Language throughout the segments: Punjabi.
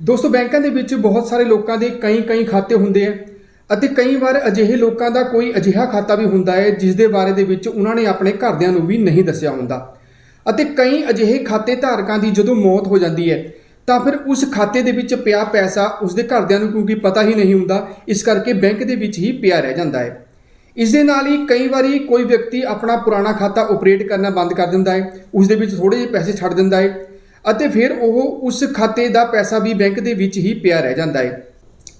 ਦੋਸਤੋ, ਬੈਂਕਾਂ ਦੇ ਵਿੱਚ ਬਹੁਤ ਸਾਰੇ ਲੋਕਾਂ ਦੇ ਕਈ ਕਈ ਖਾਤੇ ਹੁੰਦੇ ਆ ਅਤੇ ਕਈ ਵਾਰ ਅਜਿਹੇ ਲੋਕਾਂ ਦਾ ਕੋਈ ਅਜਿਹਾ ਖਾਤਾ ਵੀ ਹੁੰਦਾ ਹੈ ਜਿਸ ਦੇ ਬਾਰੇ ਦੇ ਵਿੱਚ ਉਹਨਾਂ ਨੇ ਆਪਣੇ ਘਰਦਿਆਂ ਨੂੰ ਵੀ ਨਹੀਂ ਦੱਸਿਆ ਹੁੰਦਾ। ਅਤੇ ਕਈ ਅਜਿਹੇ ਖਾਤੇ ਧਾਰਕਾਂ ਦੀ ਜਦੋਂ ਮੌਤ ਹੋ ਜਾਂਦੀ ਹੈ, ਤਾਂ ਫਿਰ ਉਸ ਖਾਤੇ ਦੇ ਵਿੱਚ ਪਿਆ ਪੈਸਾ ਉਸ ਦੇ ਘਰਦਿਆਂ ਨੂੰ ਕਿਉਂਕਿ ਪਤਾ ਹੀ ਨਹੀਂ ਹੁੰਦਾ, ਇਸ ਕਰਕੇ ਬੈਂਕ ਦੇ ਵਿੱਚ ਹੀ ਪਿਆ ਰਹਿ ਜਾਂਦਾ ਹੈ। ਇਸ ਦੇ ਨਾਲ ਹੀ ਕਈ ਵਾਰੀ ਕੋਈ ਵਿਅਕਤੀ ਆਪਣਾ ਪੁਰਾਣਾ ਖਾਤਾ ਆਪਰੇਟ ਕਰਨਾ ਬੰਦ ਕਰ ਦਿੰਦਾ ਹੈ, ਉਸ ਦੇ ਵਿੱਚ ਥੋੜੇ ਜਿਹੇ ਪੈਸੇ ਛੱਡ ਦਿੰਦਾ ਹੈ ਅਤੇ ਫਿਰ ਉਹ ਉਸ ਖਾਤੇ ਦਾ ਪੈਸਾ ਵੀ ਬੈਂਕ ਦੇ ਵਿੱਚ ਹੀ ਪਿਆ ਰਹਿ ਜਾਂਦਾ ਹੈ।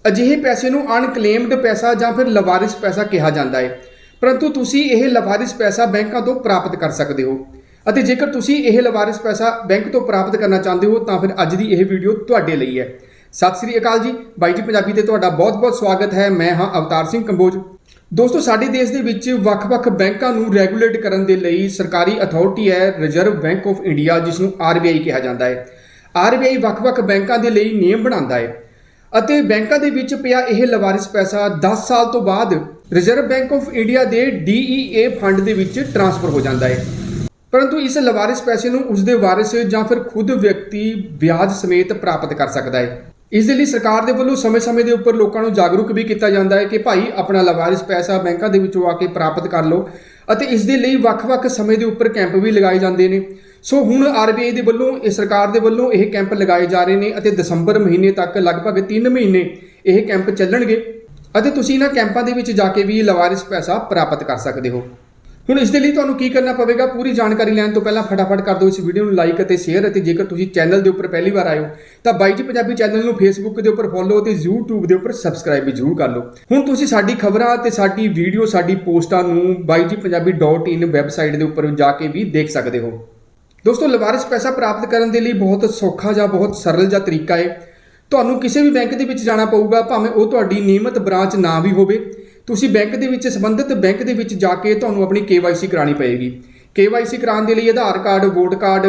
ਅਜਿਹੇ ਪੈਸੇ ਨੂੰ ਅਨਕਲੇਮਡ ਪੈਸਾ ਜਾਂ ਫਿਰ ਲਵਾਰਿਸ ਪੈਸਾ ਕਿਹਾ ਜਾਂਦਾ ਹੈ। ਪਰੰਤੂ ਤੁਸੀਂ ਇਹ ਲਵਾਰਿਸ ਪੈਸਾ ਬੈਂਕਾਂ ਤੋਂ ਪ੍ਰਾਪਤ ਕਰ ਸਕਦੇ ਹੋ। ਅਤੇ ਜੇਕਰ ਤੁਸੀਂ ਇਹ ਲਵਾਰਿਸ ਪੈਸਾ ਬੈਂਕ ਤੋਂ ਪ੍ਰਾਪਤ ਕਰਨਾ ਚਾਹੁੰਦੇ ਹੋ, ਤਾਂ ਫਿਰ ਅੱਜ ਦੀ ਇਹ ਵੀਡੀਓ ਤੁਹਾਡੇ ਲਈ ਹੈ। ਸਤਿ ਸ੍ਰੀ ਅਕਾਲ ਜੀ। ਬਾਈ ਜੀ ਪੰਜਾਬੀ ਤੇ ਤੁਹਾਡਾ ਬਹੁਤ-ਬਹੁਤ ਸਵਾਗਤ ਹੈ। ਮੈਂ ਹਾਂ ਅਵਤਾਰ ਸਿੰਘ ਕੰਬੋਜ। ਦੋਸਤੋ, ਸਾਡੇ ਦੇਸ਼ ਦੇ ਵਿੱਚ ਵੱਖ-ਵੱਖ ਬੈਂਕਾਂ ਨੂੰ ਰੈਗੂਲੇਟ ਕਰਨ ਦੇ ਲਈ ਸਰਕਾਰੀ ਅਥਾਰਟੀ ਹੈ ਰਿਜ਼ਰਵ ਬੈਂਕ ਆਫ ਇੰਡੀਆ ਜਿਸ ਨੂੰ RBI ਕਿਹਾ ਜਾਂਦਾ ਹੈ। RBI ਵੱਖ-ਵੱਖ ਬੈਂਕਾਂ ਦੇ ਲਈ ਨਿਯਮ ਬਣਾਉਂਦਾ ਹੈ ਅਤੇ ਬੈਂਕਾਂ ਦੇ ਵਿੱਚ ਪਿਆ ਇਹ ਲਵਾਰਿਸ ਪੈਸਾ 10 ਸਾਲ ਤੋਂ ਬਾਅਦ ਰਿਜ਼ਰਵ ਬੈਂਕ ਆਫ ਇੰਡੀਆ ਦੇ DEA ਫੰਡ ਦੇ ਵਿੱਚ ਟ੍ਰਾਂਸਫਰ ਹੋ ਜਾਂਦਾ ਹੈ। ਪਰੰਤੂ ਇਸ ਲਵਾਰਿਸ ਪੈਸੇ ਨੂੰ ਉਸ ਦੇ ਵਾਰਿਸ ਜਾਂ ਫਿਰ ਖੁਦ ਵਿਅਕਤੀ ਵਿਆਜ ਸਮੇਤ ਪ੍ਰਾਪਤ ਕਰ ਸਕਦਾ ਹੈ। ਇਸ ਦੇ ਲਈ ਸਰਕਾਰ ਦੇ ਵੱਲੋਂ ਸਮੇਂ-ਸਮੇਂ ਦੇ ਉੱਪਰ ਲੋਕਾਂ ਨੂੰ ਜਾਗਰੂਕ ਵੀ ਕੀਤਾ ਜਾਂਦਾ ਹੈ ਕਿ ਭਾਈ, ਆਪਣਾ ਲਵਾਰਿਸ ਪੈਸਾ ਬੈਂਕਾਂ ਦੇ ਵਿੱਚੋਂ ਆ ਕੇ ਪ੍ਰਾਪਤ ਕਰ ਲਓ ਅਤੇ ਇਸ ਦੇ ਲਈ ਵੱਖ-ਵੱਖ ਸਮੇਂ ਦੇ ਉੱਪਰ ਕੈਂਪ ਵੀ ਲਗਾਏ ਜਾਂਦੇ ਨੇ। ਸੋ ਹੁਣ ਆਰਬੀਆਈ ਦੇ ਵੱਲੋਂ, ਇਹ ਸਰਕਾਰ ਦੇ ਵੱਲੋਂ ਇਹ ਕੈਂਪ ਲਗਾਏ ਜਾ ਰਹੇ ਨੇ ਅਤੇ ਦਸੰਬਰ ਮਹੀਨੇ ਤੱਕ ਲਗਭਗ 3 ਮਹੀਨੇ ਇਹ ਕੈਂਪ ਚੱਲਣਗੇ ਅਤੇ ਤੁਸੀਂ ਇਹਨਾਂ ਕੈਂਪਾਂ ਦੇ ਵਿੱਚ ਜਾ ਕੇ ਵੀ ਲਵਾਰਿਸ ਪੈਸਾ ਪ੍ਰਾਪਤ ਕਰ ਸਕਦੇ ਹੋ। ਹੁਣ ਇਸ ਦੇ ਲਈ ਤੁਹਾਨੂੰ ਕੀ ਕਰਨਾ ਪਵੇਗਾ? ਪੂਰੀ ਜਾਣਕਾਰੀ ਲੈਣ ਤੋਂ ਪਹਿਲਾਂ ਫਟਾਫਟ ਕਰ ਦਿਓ ਇਸ ਵੀਡੀਓ ਨੂੰ ਲਾਈਕ ਅਤੇ ਸ਼ੇਅਰ ਅਤੇ ਜੇਕਰ ਤੁਸੀਂ ਚੈਨਲ ਦੇ ਉੱਪਰ ਪਹਿਲੀ ਵਾਰ ਆਏ ਹੋ, ਤਾਂ ਬਾਈ ਜੀ ਪੰਜਾਬੀ ਚੈਨਲ ਨੂੰ ਫੇਸਬੁੱਕ ਦੇ ਉੱਪਰ ਫੋਲੋ ਅਤੇ YouTube ਦੇ ਉੱਪਰ ਸਬਸਕ੍ਰਾਈਬ ਵੀ ਜ਼ਰੂਰ ਕਰ ਲਓ। ਹੁਣ ਤੁਸੀਂ ਸਾਡੀ ਖਬਰਾਂ ਅਤੇ ਸਾਡੀ ਵੀਡੀਓ ਸਾਡੀ ਪੋਸਟਾਂ ਨੂੰ baijippunjabi.in ਵੈਬਸਾਈਟ ਦੇ ਉੱਪਰ ਜਾ ਕੇ ਵੀ ਦੇਖ ਸਕਦੇ ਹੋ। ਦੋਸਤੋ, ਲਵਾਰਿਸ ਪੈਸਾ ਪ੍ਰਾਪਤ ਕਰਨ ਦੇ ਲਈ ਬਹੁਤ ਸੌਖਾ ਜਾਂ ਬਹੁਤ ਸਰਲ ਜਾਂ ਤਰੀਕਾ ਹੈ। ਤੁਹਾਨੂੰ ਕਿਸੇ ਵੀ ਬੈਂਕ ਦੇ ਵਿੱਚ ਜਾਣਾ ਪਊਗਾ, ਭਾਵੇਂ ਉਹ ਤੁਹਾਡੀ ਨਿਯਮਤ ਬ੍ਰਾਂਚ ਨਾ ਵੀ ਹੋਵੇ। ਤੁਸੀਂ ਬੈਂਕ ਦੇ ਵਿੱਚ, ਸੰਬੰਧਿਤ ਬੈਂਕ ਦੇ ਵਿੱਚ ਜਾ ਕੇ ਤੁਹਾਨੂੰ ਆਪਣੀ KYC ਕਰਾਣੀ ਪਏਗੀ। KYC ਕਰਾਉਣ ਦੇ ਲਈ Aadhaar card, vote card,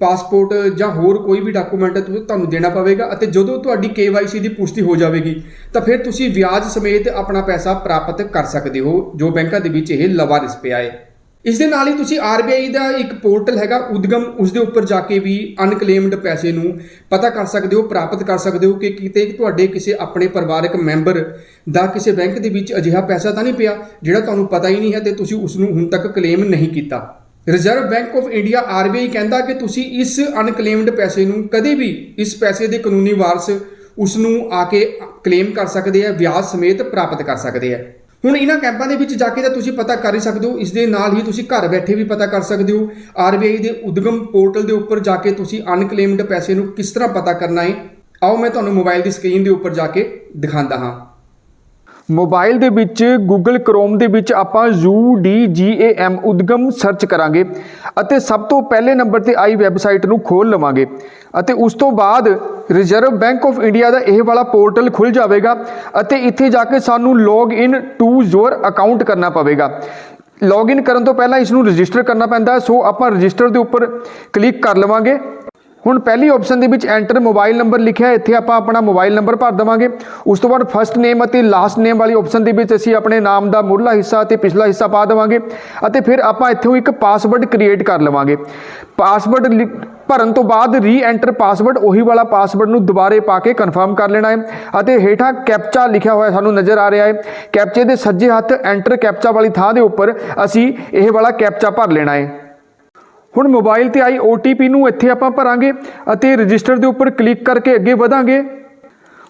passport ਜਾਂ ਹੋਰ ਕੋਈ ਵੀ ਡਾਕੂਮੈਂਟ ਤੁਹਾਨੂੰ ਦੇਣਾ ਪਵੇਗਾ ਅਤੇ ਜਦੋਂ ਤੁਹਾਡੀ KYC ਦੀ ਪੁਸ਼ਟੀ ਹੋ ਜਾਵੇਗੀ, ਤਾਂ ਫਿਰ ਤੁਸੀਂ ਵਿਆਜ ਸਮੇਤ ਆਪਣਾ ਪੈਸਾ ਪ੍ਰਾਪਤ ਕਰ ਸਕਦੇ ਹੋ, ਜੋ ਬੈਂਕਾਂ ਦੇ ਵਿੱਚ ਇਹ ਲਵਾ ਲਵਾਰਿਸ ਪਿਆ ਹੈ ਇਸ ਦੇ ਨਾਲ ਹੀ ਤੁਸੀਂ RBI ਦਾ ਇੱਕ ਪੋਰਟਲ ਹੈਗਾ, ਉਦਗਮ, ਉਸ ਦੇ ਉੱਪਰ ਜਾ ਕੇ ਵੀ ਅਨਕਲੇਮਡ ਪੈਸੇ ਨੂੰ ਪਤਾ ਕਰ ਸਕਦੇ ਹੋ, ਪ੍ਰਾਪਤ ਕਰ ਸਕਦੇ ਹੋ ਕਿ ਕਿਤੇ ਤੁਹਾਡੇ ਕਿਸੇ ਆਪਣੇ ਪਰਿਵਾਰਕ ਮੈਂਬਰ ਦਾ ਕਿਸੇ ਬੈਂਕ ਦੇ ਵਿੱਚ ਅਜਿਹਾ ਪੈਸਾ ਤਾਂ ਨਹੀਂ ਪਿਆ, ਜਿਹੜਾ ਤੁਹਾਨੂੰ ਪਤਾ ਹੀ ਨਹੀਂ ਹੈ ਤੇ ਤੁਸੀਂ ਉਸ ਨੂੰ ਹੁਣ ਤੱਕ ਕਲੇਮ ਨਹੀਂ ਕੀਤਾ। Reserve Bank of India RBI ਕਹਿੰਦਾ ਕਿ ਤੁਸੀਂ ਇਸ ਅਨਕਲੇਮਡ ਪੈਸੇ ਨੂੰ ਕਦੇ ਵੀ ਇਸ ਪੈਸੇ ਦੇ ਕਾਨੂੰਨੀ ਵਾਰਸ ਉਸ ਨੂੰ ਆ ਕੇ ਕਲੇਮ ਕਰ ਸਕਦੇ ਆ, ਵਿਆਜ ਸਮੇਤ ਪ੍ਰਾਪਤ ਕਰ ਸਕਦੇ ਆ। ਹੁਣ ਇਹਨਾਂ ਕੈਂਪਾਂ ਦੇ ਵਿੱਚ ਜਾ ਕੇ ਤਾਂ ਤੁਸੀਂ ਪਤਾ ਕਰ ਹੀ ਸਕਦੇ ਹੋ, ਇਸ ਦੇ ਨਾਲ ਹੀ ਤੁਸੀਂ ਘਰ ਬੈਠੇ ਵੀ ਪਤਾ ਕਰ ਸਕਦੇ ਹੋ RBI ਦੇ ਉਦਗਮ ਪੋਰਟਲ ਦੇ ਉੱਪਰ ਜਾ ਕੇ ਤੁਸੀਂ ਅਨਕਲੇਮਡ ਪੈਸੇ ਨੂੰ ਕਿਸ ਤਰ੍ਹਾਂ ਪਤਾ ਕਰਨਾ ਹੈ, ਆਓ ਮੈਂ ਤੁਹਾਨੂੰ ਮੋਬਾਈਲ ਦੀ ਸਕਰੀਨ ਦੇ ਉੱਪਰ ਜਾ ਕੇ ਦਿਖਾਉਂਦਾ ਹਾਂ। ਮੋਬਾਈਲ ਦੇ ਵਿੱਚ, Google Chrome ਦੇ ਵਿੱਚ ਆਪਾਂ UDGAM ਉਦਗਮ ਸਰਚ ਕਰਾਂਗੇ ਅਤੇ ਸਭ ਤੋਂ ਪਹਿਲੇ ਨੰਬਰ ਤੇ ਆਈ ਵੈਬਸਾਈਟ ਨੂੰ ਖੋਲ ਲਵਾਂਗੇ ਅਤੇ ਉਸ ਤੋਂ ਬਾਅਦ ਰਿਜ਼ਰਵ ਬੈਂਕ ਆਫ ਇੰਡੀਆ ਦਾ ਇਹ ਵਾਲਾ ਪੋਰਟਲ ਖੁੱਲ ਜਾਵੇਗਾ ਅਤੇ ਇੱਥੇ ਜਾ ਕੇ ਸਾਨੂੰ log in to your account ਕਰਨਾ ਪਵੇਗਾ। ਲੌਗਇਨ ਕਰਨ ਤੋਂ ਪਹਿਲਾਂ ਇਸ ਨੂੰ ਰਜਿਸਟਰ ਕਰਨਾ ਪੈਂਦਾ ਸੋ ਆਪਾਂ ਰਜਿਸਟਰ ਦੇ ਉੱਪਰ ਕਲਿੱਕ ਕਰ ਲਵਾਂਗੇ। ਹੁਣ ਪਹਿਲੀ ਆਪਸ਼ਨ ਦੇ ਵਿੱਚ ਐਂਟਰ ਮੋਬਾਈਲ ਨੰਬਰ ਲਿਖਿਆ ਇੱਥੇ ਆਪਾਂ ਆਪਣਾ ਮੋਬਾਈਲ ਨੰਬਰ ਭਰ ਦੇਵਾਂਗੇ। ਉਸ ਤੋਂ ਬਾਅਦ ਫਰਸਟ ਨੇਮ ਅਤੇ ਲਾਸਟ ਨੇਮ ਵਾਲੀ ਆਪਸ਼ਨ ਦੇ ਵਿੱਚ ਅਸੀਂ ਆਪਣੇ ਨਾਮ ਦਾ ਮੁੱਢਲਾ ਹਿੱਸਾ ਅਤੇ ਪਿਛਲਾ ਹਿੱਸਾ ਪਾ ਦੇਵਾਂਗੇ ਅਤੇ ਫਿਰ ਆਪਾਂ ਇੱਥੋਂ ਇੱਕ ਪਾਸਵਰਡ ਕ੍ਰੀਏਟ ਕਰ ਲਵਾਂਗੇ। ਪਾਸਵਰਡ ਲਿ- ਭਰਨ ਤੋਂ ਬਾਅਦ ਰੀ ਐਂਟਰ ਪਾਸਵਰਡ ਉਹੀ ਵਾਲਾ ਪਾਸਵਰਡ ਨੂੰ ਦੁਬਾਰੇ ਪਾ ਕੇ ਕਨਫਰਮ ਕਰ ਲੈਣਾ ਹੈ ਅਤੇ ਹੇਠਾਂ ਕੈਪਚਾ ਲਿਖਿਆ ਹੋਇਆ ਸਾਨੂੰ ਨਜ਼ਰ ਆ ਰਿਹਾ ਹੈ। ਕੈਪਚੇ ਦੇ ਸੱਜੇ ਹੱਥ ਐਂਟਰ ਕੈਪਚਾ ਵਾਲੀ ਥਾਂ ਦੇ ਉੱਪਰ ਅਸੀਂ ਇਹ ਵਾਲਾ ਕੈਪਚਾ ਭਰ ਲੈਣਾ ਹੈ। ਹੁਣ ਮੋਬਾਈਲ ਤੇ ਆਈ OTP ਨੂੰ ਇੱਥੇ ਆਪਾਂ ਭਰਾਂਗੇ ਅਤੇ ਰਜਿਸਟਰ ਦੇ ਉੱਪਰ ਕਲਿੱਕ ਕਰਕੇ ਅੱਗੇ ਵਧਾਂਗੇ।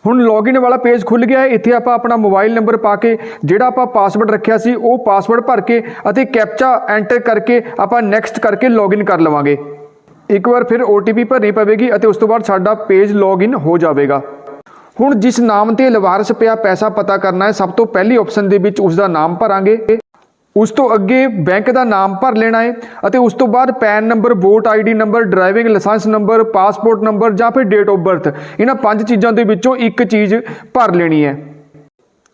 ਹੁਣ ਲੌਗਇਨ ਵਾਲਾ ਪੇਜ ਖੁੱਲ ਗਿਆ ਹੈ, ਇੱਥੇ ਆਪਾਂ ਆਪਣਾ ਮੋਬਾਈਲ ਨੰਬਰ ਪਾ ਕੇ ਜਿਹੜਾ ਆਪਾਂ ਪਾਸਵਰਡ ਰੱਖਿਆ ਸੀ, ਉਹ ਪਾਸਵਰਡ ਭਰ ਕੇ ਅਤੇ ਕੈਪਚਾ ਐਂਟਰ ਕਰਕੇ ਆਪਾਂ ਨੈਕਸਟ ਕਰਕੇ ਲੌਗਇਨ ਕਰ ਲਵਾਂਗੇ। ਇੱਕ ਵਾਰ ਫਿਰ OTP ਭਰਨੀ ਪਵੇਗੀ ਅਤੇ ਉਸ ਤੋਂ ਬਾਅਦ ਸਾਡਾ ਪੇਜ ਲੌਗਇਨ ਹੋ ਜਾਵੇਗਾ। ਹੁਣ ਜਿਸ ਨਾਮ ਤੇ ਲਵਾਰਸ ਪਿਆ, ਪੈਸਾ ਪਤਾ ਕਰਨਾ ਹੈ, ਸਭ ਤੋਂ ਪਹਿਲੀ ਆਪਸ਼ਨ ਦੇ ਵਿੱਚ ਉਸ ਦਾ ਨਾਮ ਭਰਾਂਗੇ। ਉਸ ਤੋਂ ਅੱਗੇ ਬੈਂਕ ਦਾ ਨਾਮ ਭਰ ਲੈਣਾ ਹੈ ਅਤੇ ਉਸ ਤੋਂ ਬਾਅਦ PAN number, vote ID number, driving licence number, passport number ਜਾਂ ਫਿਰ ਡੇਟ ਆਫ ਬਰਥ। ਇਹਨਾਂ ਪੰਜ ਚੀਜ਼ਾਂ ਦੇ ਵਿੱਚੋਂ ਇੱਕ ਚੀਜ਼ ਭਰ ਲੈਣੀ ਹੈ।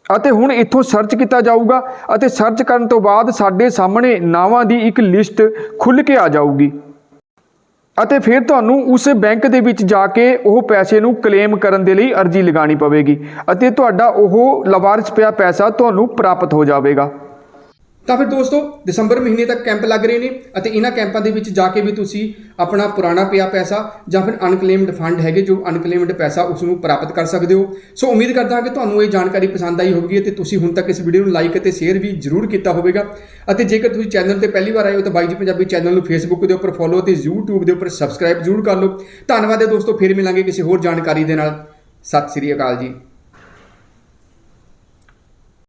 ਅਤੇ ਹੁਣ ਇੱਥੋਂ ਸਰਚ ਕੀਤਾ ਜਾਊਗਾ ਅਤੇ ਸਰਚ ਕਰਨ ਤੋਂ ਬਾਅਦ ਸਾਡੇ ਸਾਹਮਣੇ ਨਾਵਾਂ ਦੀ ਇੱਕ ਲਿਸਟ ਖੁੱਲ ਕੇ ਆ ਜਾਊਗੀ। ਅਤੇ ਫਿਰ ਤੁਹਾਨੂੰ ਉਸ ਬੈਂਕ ਦੇ ਵਿੱਚ ਜਾ ਕੇ ਉਹ ਪੈਸੇ ਨੂੰ ਕਲੇਮ ਕਰਨ ਦੇ ਲਈ ਅਰਜ਼ੀ ਲਗਾਉਣੀ ਪਵੇਗੀ ਅਤੇ ਤੁਹਾਡਾ ਉਹ ਲਵਾਰਸ ਪਿਆ ਪੈਸਾ ਤੁਹਾਨੂੰ ਪ੍ਰਾਪਤ ਹੋ ਜਾਵੇਗਾ। ਤਾਂ ਫਿਰ ਦੋਸਤੋ, ਦਸੰਬਰ ਮਹੀਨੇ ਤੱਕ ਕੈਂਪ ਲੱਗ ਰਹੇ ਨੇ ਅਤੇ ਇਹਨਾਂ ਕੈਂਪਾਂ ਦੇ ਵਿੱਚ ਜਾ ਕੇ ਵੀ ਤੁਸੀਂ ਆਪਣਾ ਪੁਰਾਣਾ ਪਿਆ ਪੈਸਾ ਜਾਂ ਫਿਰ ਅਨਕਲੇਮਡ ਫੰਡ ਹੈਗੇ ਜੋ ਅਨਕਲੇਮਡ ਪੈਸਾ ਉਸ ਨੂੰ ਪ੍ਰਾਪਤ ਕਰ ਸਕਦੇ ਹੋ। ਸੋ ਉਮੀਦ ਕਰਦਾ ਹਾਂ ਕਿ ਤੁਹਾਨੂੰ ਇਹ ਜਾਣਕਾਰੀ ਪਸੰਦ ਆਈ ਹੋਵੇਗੀ ਅਤੇ ਤੁਸੀਂ ਹੁਣ ਤੱਕ ਇਸ ਵੀਡੀਓ ਨੂੰ ਲਾਈਕ ਅਤੇ ਸ਼ੇਅਰ ਵੀ ਜ਼ਰੂਰ ਕੀਤਾ ਹੋਵੇਗਾ। ਅਤੇ ਜੇਕਰ ਤੁਸੀਂ ਚੈਨਲ ਤੇ ਪਹਿਲੀ ਵਾਰ ਆਏ ਹੋ ਤਾਂ ਬਾਈ ਜੀ ਪੰਜਾਬੀ ਚੈਨਲ ਨੂੰ ਫੇਸਬੁੱਕ ਦੇ ਉੱਪਰ ਫੋਲੋ ਅਤੇ YouTube ਦੇ ਉੱਪਰ ਸਬਸਕ੍ਰਾਈਬ ਜ਼ਰੂਰ ਕਰ ਲਓ। ਧੰਨਵਾਦ ਹੈ ਦੋਸਤੋ, ਫਿਰ ਮਿਲਾਂਗੇ ਕਿਸੇ ਹੋਰ ਜਾਣਕਾਰੀ ਦੇ ਨਾਲ। ਸਤਿ ਸ੍ਰੀ ਅਕਾਲ ਜੀ।